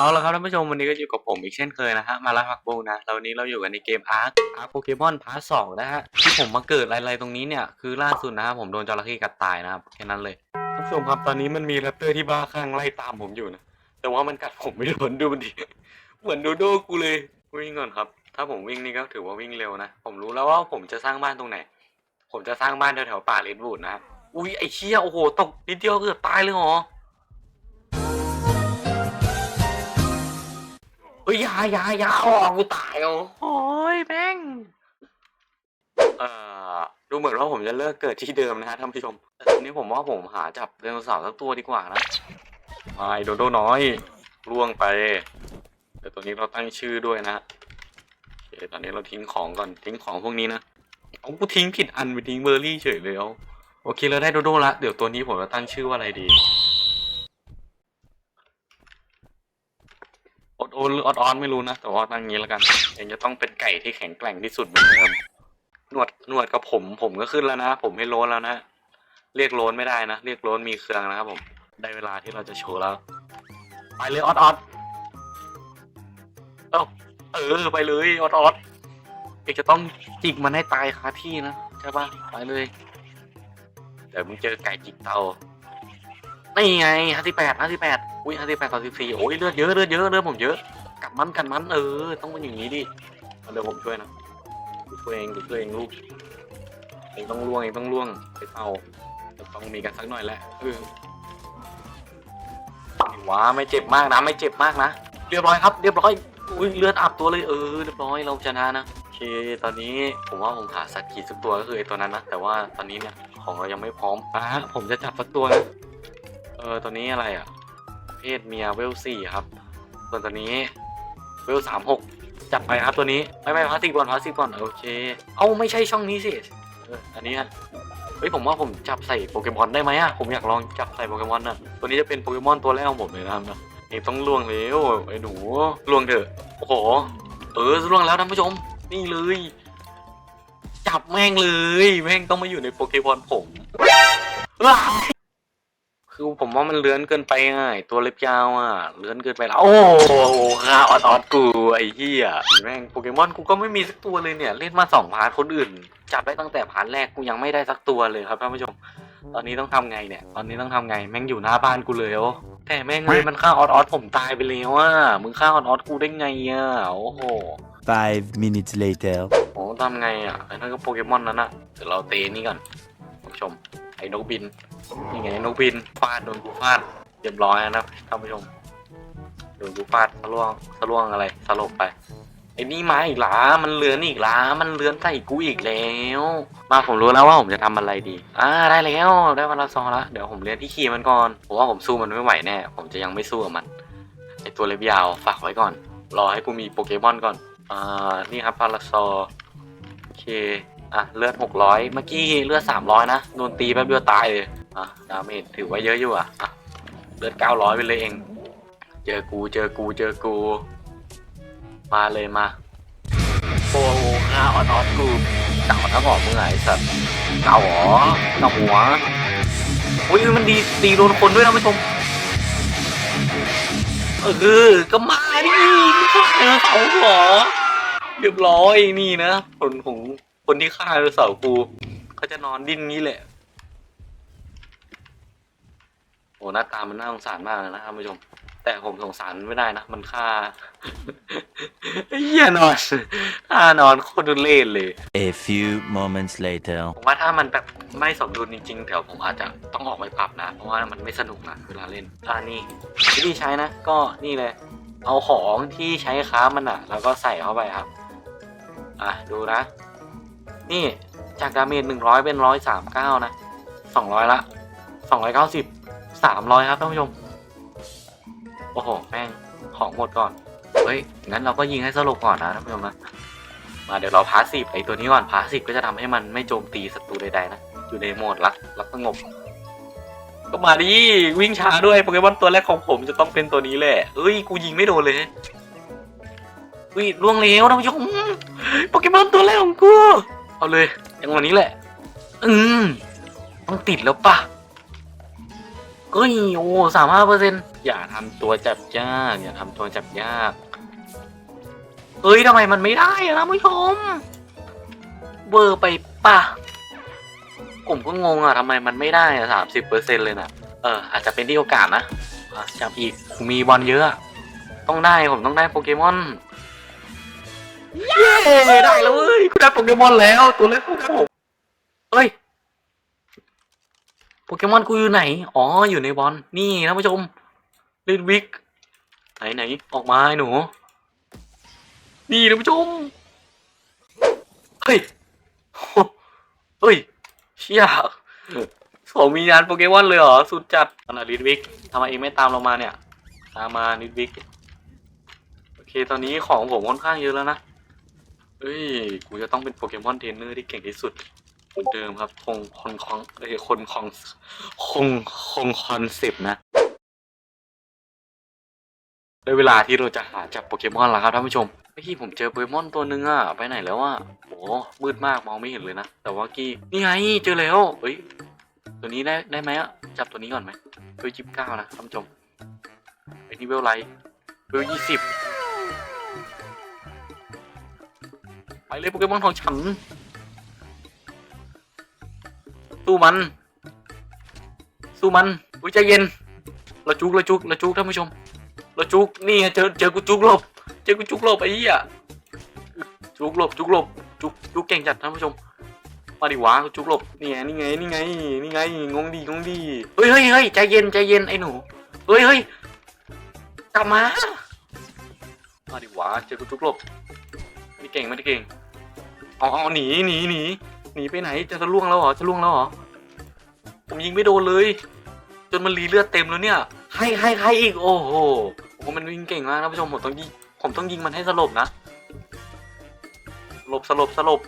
เอาละครับท่านผู้ชมวันนี้ก็อยู่กับผมอีกเช่นเคยนะฮะมาลาพักบูนะแล้ววันนี้เราอยู่กันในเกมอาร์คอาร์คโปเกมอนพาร์ทสองนะฮะที่ผมมาเกิดอะไรๆตรงนี้เนี่ยคือล่าสุดนะฮะผมโดนจระเข้กัดตายนะครับแค่นั้นเลยท่านผู้ชมครับตอนนี้มันมีแรปเตอร์ที่บ้าคลั่งไล่ตามผมอยู่นะแต่ว่ามันกัดผมไม่โดนดูมันดิเหมือนโดโดกูเลยวิ่งก่อนครับ ถ้าผมวิ่งนี่ก็ถือว่าวิ่งเร็วนะผมรู้แล้วว่าผมจะสร้างบ้านตรงไหน ผมจะสร้างบ้านแถวๆป่าเลนวูดนะฮะอุ้ยไอ้เชี่ยโอ้โหตกนิดเดียวเกือบตายเลยเหรอ ฮ้ยอยาอยาอยาออกกูตายเอาโอ้ยแม่งเอ่อดูเหมือนว่าผมจะเลิกเกิดที่เดิมนะฮะท่านผู้ชมแต่ตอนนี้ผมว่าผมหาจับไดโนเสาร์สักตัวดีกว่านะไอ้โดโดน้อยล่วงไป แต่ตัวนี้เราตั้งชื่อด้วยนะโอเคตอนนี้เราทิ้งของก่อนทิ้งของพวกนี้นะเอากูทิ้งผิดอันไปทิ้งเบอร์รี่เฉยเลยเอาโอเคเราได้โดโดละเดี๋ยวตัวนี้ผมจะตั้งชื่อว่าอะไรดี อดโอนหรืออดออนไม่รู้นะ แต่ว่าตั้งงี้แล้วกันเองจะต้องเป็นไก่ที่แข็งแกร่งที่สุดเหมือนเดิมนวดนวดกับผมผมก็ขึ้นแล้วนะ ผมไม่โลนแล้วนะ เรียกโลนไม่ได้นะ เรียกโลนมีเครื่องนะครับผม ได้เวลาที่เราจะโชว์แล้ว ไปเลยออดออดเอ้าเออไปเลยออดออดเอกจะต้องจิกมันให้ตายคาที่นะใช่ปะไปเลยเดี๋ยวมึงเจอไก่จิกเตา นี่ไงห้าสิบแปดห้าสิบแปดอุ้ยห้าสิบแปดต่อสิบสี่โอ้ยเลือดเยอะเลือดเยอะเลือดผมเยอะกัดมันกัดมันเออ ต้องเป็นอย่างนี้ดิเดี๋ยวผมช่วยนะกูช่วยเองกูช่วยเองลูกเองต้องล่วงเองต้องล่วงไปเตาจะต้องมีกันสักหน่อยแหละเออว้าไม่เจ็บมากนะไม่เจ็บมากนะเรียบร้อยครับ เรียบร้อยอุ้ยเลือดอาบตัวเลยเออเรียบร้อยเราชนะนะโอเคตอนนี้ผมว่าผมหาสัตว์ขีดสักตัวก็คือไอ้ตัวนั้นนะแต่ว่าตอนนี้เนี่ยของเรายังไม่พร้อมอะฮะผมจะจับสักตัวนะ เออตัวนี้อะไรอะ เพศเมียเวลสี่ครับ ส่วนตัวนี้เวลสามหกจับไปครับตัวนี้ ไม่ไม่พลาสติกบอลพลาสติกบอลโอเค เอ้าไม่ใช่ช่องนี้สิเอออันนี้ฮะเฮ้ยผมว่าผมจับใส่โปเกมอนได้ไหมอะผมอยากลองจับใส่โปเกมอนอะตัวนี้จะเป็นโปเกมอนตัวแรกของผมเลยนะครับนะนี่ต้องล่วงเร็วไอ้หนูล่วงเถอะโอ้โหเออล่วงแล้วท่านผู้ชม นี่เลย จับแม่งเลย แม่งต้องมาอยู่ในโปเกมอนผมว้า คือผมว่ามันเลื้อนเกินไปอะไอ้ตัวเล็บยาวอะเลื้อนเกินไปแล้วโอ้โหค่าออดออดกูไอ้เหี้ยแม่งโปเกมอนกูก็ไม่มีสักตัวเลยเนี่ย เล่นมาสองพาร์ทคนอื่น จับได้ตั้งแต่พาร์ทแรกกูยังไม่ได้สักตัวเลยครับท่านผู้ชม ตอนนี้ต้องทำไงเนี่ย ตอนนี้ต้องทำไงแม่งอยู่หน้าบ้านกูเลยโอ้แต่แม่งเลยมันฆ่าออดออดผมตายไปแล้วอะมึงฆ่าออดออดกูได้ไงอะโอ้โห Five minutes later. โอ้ทำไงอะไอ้นั่นก็โปเกมอนนั้นอะเดี๋ยวเราเตะนี่ก่อนท่านผู้ชม ไอ้นกบินนี่ไงนกบินฟาดโดนกูฟาดเรียบร้อยนะท่านผู้ชมโดนกูฟาดสะล่วงสะล่วงอะไรสลบไปไอ้นี่มาอีกหลามันเลือนอีกหลามันเลือนใส่กูอีกแล้ว มาผมรู้แล้วว่าผมจะทำอะไรดี อ่าได้แล้วได้วันละซองละเดี๋ยวผมเรียนที่ขี่มันก่อนผมว่าผมสู้มันไม่ไหวแน่ผมจะยังไม่สู้กับมันไอตัวเล็บยาวฝากไว้ก่อน รอให้กูมีโปเกมอนก่อนอ่านี่ครับพาราซอโอเค อะเลือดหกร้อยเมื่อกี้เลือดสามร้อยนะโดนตีแป๊บเดียวตายเลยอะดาเมจถือว่าเยอะอยู่อะอะเลือดเก้าร้อยไปเลยเอง เจอกูเจอกูเจอกู มาเลยมาโอ้โหข้าออดออดกูเก่าทั้งหอมึงไงไอ้สัตว์เก่าหรอเก่าหัวอุ้ยมันดีตีโดนคนด้วยนะผู้ชมเออก็มาดิไม่ฆ่าเขาเหรอเรียบร้อยนี่นะผลของ คนที่ฆ่าไดโนเสาร์กูเขาจะนอนดิ้นงี้แหละ โอ้หน้าตามันน่าสงสารมากเลยนะท่านผู้ชม แต่ผมสงสารไม่ได้นะ มันฆ่าเหี้ยนอนฆ่านอนโคตรดุเล่นเลย A few moments later. ผมว่าถ้ามันแบบไม่สมดุลจริงๆแถวผมอาจจะต้องออกไปปรับนะ เพราะว่ามันไม่สนุกนะเวลาเล่นอ่านี่วิธีใช้นะ ก็นี่เลย เอาของที่ใช้ค้ามันอะแล้วก็ใส่เข้าไปครับ อะดูนะ นี่จากดาเมจหนึ่งร้อยเป็นร้อยสามเก้านะสองร้อยละสองร้อยเก้าสิบสามร้อยครับท่านผู้ชม โอ้โห แม่ง ของหมดก่อน เฮ้ย งั้นเราก็ยิงให้สลบก่อนนะท่านผู้ชมนะ มาเดี๋ยวเราพาสซีฟไอตัวนี้ก่อนพาสซีฟก็จะทำให้มันไม่โจมตีศัตรูใดๆนะ อยู่ในโหมดรักรักสงบ ก็มาดิ วิ่งช้าด้วยโปเกมอนตัวแรกของผมจะต้องเป็นตัวนี้แหละเอ้ย กูยิงไม่โดนเลยเฮ้ยล่วงแล้วท่านผู้ชม โปเกมอนตัวแรกของกู เอาเลยอย่างวันนี้แหละ อืมต้องติดแล้วปะเอ้ยโอ้สามห้าเปอร์เซ็นอย่าทำตัวจับยากอย่าทำตัวจับยากเอ้ยทำไมมันไม่ได้อะท่านผู้ชมเบอร์ไปป่ะผมก็งงอะทำไมมันไม่ได้อะสามสิบเปอร์เซ็นเลยนะเออ อาจจะเป็นที่โอกาสนะจับอีกมีบอลเยอะ ต้องได้ผมต้องได้โปเกมอน เย้ได้แล้วเว้ยกูได้โปเกมอนแล้วตัวเล็กของผมเฮ้ยโปเกมอนกูอยู่ไหน อ๋อ อยู่ในบอล นี่ท่านผู้ชมลินวิก ไหนไหน ออกมาไอ้หนู นี่ท่านผู้ชม เฮ้ย เฮ้ย เชี่ยสองมียานโปเกมอนเลยเหรอ สุดจัดขนาดลินวิกทำไมเองไม่ตามเรามาเนี่ย ตามมาลินวิก โอเค ตอนนี้ของผมค่อนข้างเยอะแล้วนะ เฮ้ย กูจะต้องเป็นโปเกมอนเทรนเนอร์ที่เก่งที่สุดเหมือนเดิมครับ คงคงคงเอ้ยคนคงคงคงคอนเซปต์นะ ได้เวลาที่เราจะหาจับโปเกมอนแล้วครับท่านผู้ชม เมื่อกี้ผมเจอโปเกมอนตัวหนึงอะไปไหนแล้วอะโหมืดมากมองไม่เห็นเลยนะ แต่ว่ากี้นี่ไงเจอแล้วเฮ้ย ตัวนี้ได้ได้ไหมอะจับตัวนี้ก่อนไหมเบลยี่สิบเก้านะท่านผู้ชมไอ้นี่เวลไรเวลยี่สิบ ไปเลยโปเกมอนของฉันสู้มัน สู้มันอุ้ยใจเย็นเราจุกเราจุกเราจุกท่านผู้ชมเราจุกนี่เจอเจอกูจุกหลบเจอกูจุกหลบไอ้เหี้ยจุกหลบจุกหลบจุกจุกเก่งจัดท่านผู้ชมมาดิวะจุกหลบนี่ไงนี่ไงนี่ไงนี่ไงงงดีงงดีเฮ้ยเฮ้ยเฮ้ยใจเย็นใจเย็นไอ้หนูเฮ้ยเฮ้ยกลับมามาดิวะเจอกูจุกหลบไม่เก่งไม่ได้เก่ง เอาเอาหนีหนีหนีหนีไปไหนจะจะล่วงแล้วเหรอจะล่วงแล้วเหรอผมยิงไม่โดนเลย จนมันรีเลือดเต็มแล้วเนี่ย ให้ให้ให้อีกโอ้โหโอ้โหมันวิ่งเก่งมากนะผู้ชมผมต้องยิงผมต้องยิงมันให้สลบนะสลบสลบสลบ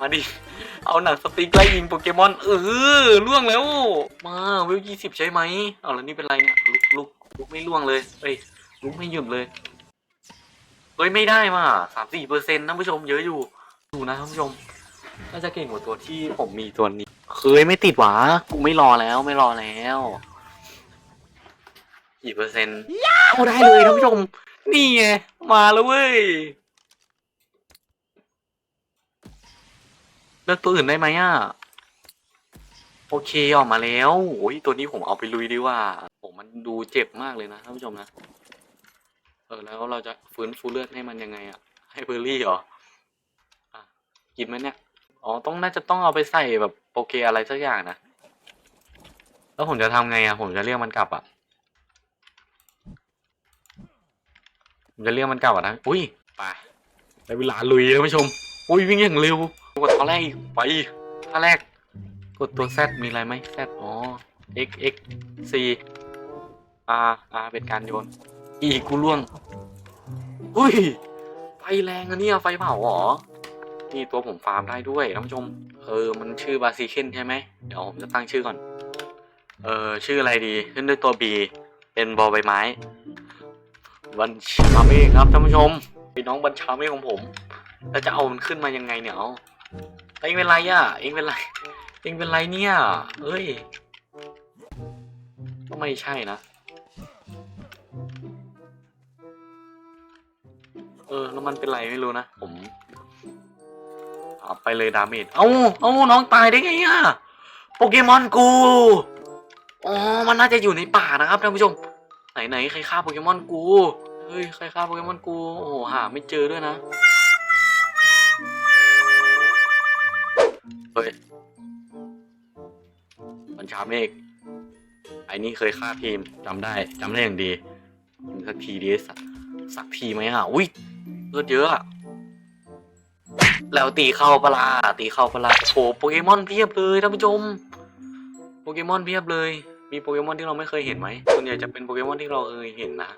มาดิเอาหนังสติ๊กไล่ยิงโปเกมอนเออล่วงแล้ว มาเวลยี่สิบใช่ไหมเอาแล้วนี่เป็นไรเนี่ยลุกลุกลุกไม่ล่วงเลยเอ้ยลุกไม่หยุดเลยเฮ้ยไม่ได้มาสามสี่เปอร์เซ็นต์ท่านผู้ชมเยอะอยู่ ดูนะท่านผู้ชมน่าจะเก่งกว่าตัวที่ผมมีตัวนี้เคยไม่ติดหวะกูไม่รอแล้วไม่รอแล้วกี่เปอร์เซ็นต์เอาได้เลยท่านผู้ชม นี่ไงมาแล้วเว้ยเลือกตัวอื่นได้ไหมอะโอเคออกมาแล้วโอ้ยตัวนี้ผมเอาไปลุยดีว่าผมมันดูเจ็บมากเลยนะท่านผู้ชมนะ เออแล้วเราจะฟื้นฟูเลือดให้มันยังไงอะ ให้เบอร์รี่เหรอ กินไหมเนี่ย อ๋อ ต้องน่าจะต้องเอาไปใส่แบบโอเคอะไรสักอย่างนะ แล้วผมจะทำไงอะผมจะเรียกมันกลับอะผมจะเรียกมันกลับอะนะ อุ้ยไปได้เวลาลุยแล้วผู้ชม อุ้ยวิ่งอย่างเร็ว กดท่าแรกอีกไปท่าแรก กดตัว Z มีอะไรไหม Z อ๋อ X X C R R เป็นการโยน อีกกูล่วง อุ้ย ไฟแรงอะเนี่ยไฟเผาหรอ นี่ตัวผมฟาร์มได้ด้วยท่านผู้ชม เออ มันชื่อบาซิเคนใช่ไหม เดี๋ยวผมจะตั้งชื่อก่อน เออ ชื่ออะไรดี ขึ้นด้วยตัว B เป็นบอใบไม้ บัญชาเมฆครับท่านผู้ชมพี่น้องบัญชาเมฆของผม แล้วจะเอามันขึ้นมายังไงเนี่ยเอาเองเป็นไรอะ เองเป็นไร เองเป็นไรเนี่ย เอ้ย ก็ไม่ใช่นะ เออ แล้วมันเป็นไรไม่รู้นะ ผม เอาไปเลยดาเมจ เอาเอาน้องตายได้ไงอะโปเกมอนกู อ๋อ มันน่าจะอยู่ในป่านะครับท่านผู้ชม ไหนไหนใครฆ่าโปเกมอนกู เฮ้ย ใครฆ่าโปเกมอนกู โอ้โห หาไม่เจอด้วยนะ เฮ้ย บัญชาเมฆ ไอ้นี่เคยฆ่าทีมจำได้จำได้อย่างดี สักทีดีสักสักทีไหมอะ อุ้ยเลือดเยอะอะ แล้วตีเข้าปลาตีเข้าปลาโอ้โหโปเกมอนเพียบเลยท่านผู้ชมโปเกมอนเพียบเลย มีโปเกมอนที่เราไม่เคยเห็นไหมส่วนใหญ่จะเป็นโปเกมอนที่เราเคยเห็นนะ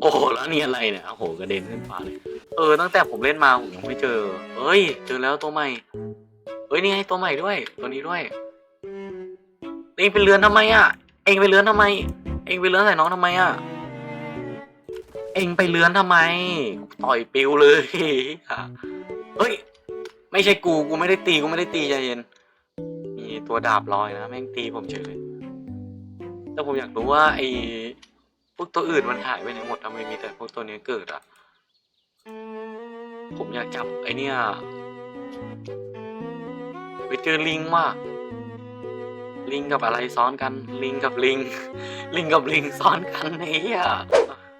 โอ้โหแล้วนี่อะไรเนี่ยโอ้โหกระเด็นขึ้นฟ้าเลยเออตั้งแต่ผมเล่นมาผมยังไม่เจอเอ้ย เจอแล้วตัวใหม่เอ้ยนี่ไงตัวใหม่ด้วย ตัวนี้ด้วยเองไปเรือนทำไมอะ เองไปเรือนทำไม เองไปเรือนใส่น้องทำไมอะ เองไปเรือนทำไม ต่อยปิวเลย เฮ้ย ไม่ใช่กู กูไม่ได้ตี กูไม่ได้ตีใจเย็น มีตัวดาบลอยนะแม่งตีผมเฉยเลยแต่ผมอยากรู้ว่าไอ้พวกตัวอื่นมันหายไปไหนหมดทำไมมีแต่พวกตัวนี้เกิดอะ ผมอยากจับไอเนี่ยไปเจอลิงว่ะลิงกับอะไรซ้อนกัน ลิงกับลิง ลิงกับลิงซ้อนกันไอ้เหี้ย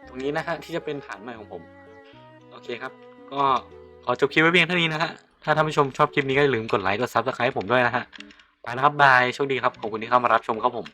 ตรงนี้นะฮะที่จะเป็นฐานใหม่ของผม โอเคครับ ก็ ขอจบคลิปไว้เพียงเท่านี้นะฮะ ถ้าท่านผู้ชมชอบคลิปนี้ก็อย่าลืมกดไลค์ กดซับสไครต์ผมด้วยนะฮะ ไปนะครับบาย โชคดีครับ ขอบคุณที่เข้ามารับชมครับผม